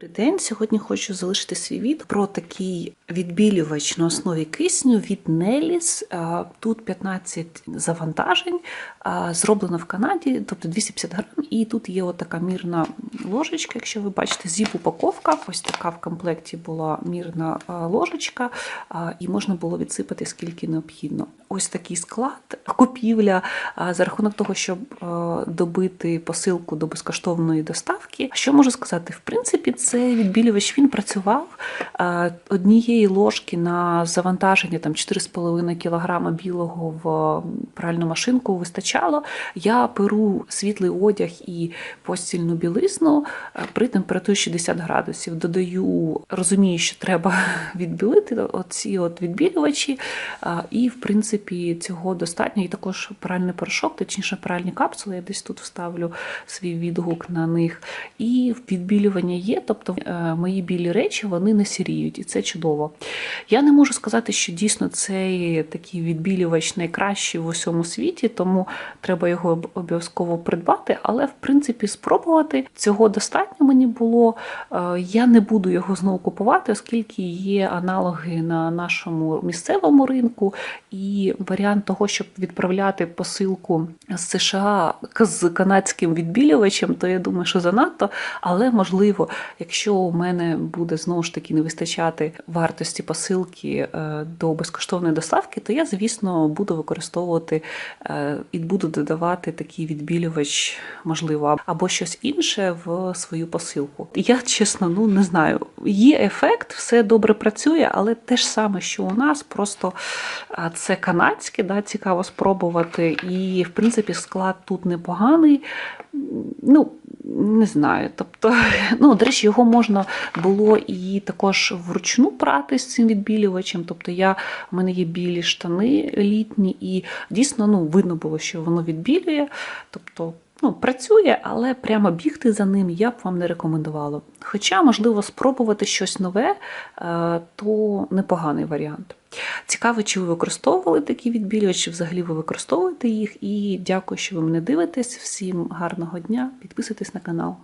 Добрий день. Сьогодні хочу залишити свій від про такий відбілювач на основі кисню від Неліс. Тут 15 завантажень, зроблено в Канаді, тобто 250 грам. І тут є отака така мірна ложечка, якщо ви бачите, зіп-упаковка. Ось така в комплекті була мірна ложечка, і можна було відсипати скільки необхідно. Ось такий склад, купівля за рахунок того, щоб добити посилку до безкоштовної доставки. Що можу сказати? В принципі, цей відбілювач він працював однієї ложки на завантаження там 4,5 кг білого в пральну машинку вистачало. Я перу світлий одяг і постільну білизну а, при температурі 60 градусів. Додаю, розумію, що треба відбілити оці от відбілювачі, і в принципі цього достатньо. І також пральний порошок, точніше пральні капсули. Я десь тут вставлю свій відгук на них. І відбілювання є, тобто е, мої білі речі вони не сіріють, і це чудово. Я не можу сказати, що дійсно цей такий відбілювач найкращий в усьому світі, тому треба його обов'язково придбати. Але в принципі спробувати цього достатньо мені було. Е, Я не буду його знову купувати, оскільки є аналоги на нашому місцевому ринку, і варіант того, щоб відправляти посилку з США з канадським відбілювачем, то я думаю, що занадто. Але можливо, якщо у мене буде знову ж таки не вистачати вартості посилки е, до безкоштовної доставки, то я, звісно, буду використовувати е, і буду додавати такий відбілювач, можливо, або щось інше в свою посилку. Я чесно, ну не знаю. Є ефект, все добре працює, але те ж саме, що у нас, просто це канадське, да, цікаво спробувати. І, в принципі, склад тут непоганий. Ну, не знаю. Тобто, ну, до речі, його можна було і також вручну прати з цим відбілювачем. Тобто, я, у мене є білі штани літні, і дійсно ну, видно було, що воно відбілює. Тобто, ну, працює, але прямо бігти за ним я б вам не рекомендувала. Хоча, можливо, спробувати щось нове, е, то непоганий варіант. Цікаво, чи ви використовували такі відбілювачі, взагалі ви використовуєте їх. І дякую, що ви мене дивитесь. Всім гарного дня, підписуйтесь на канал.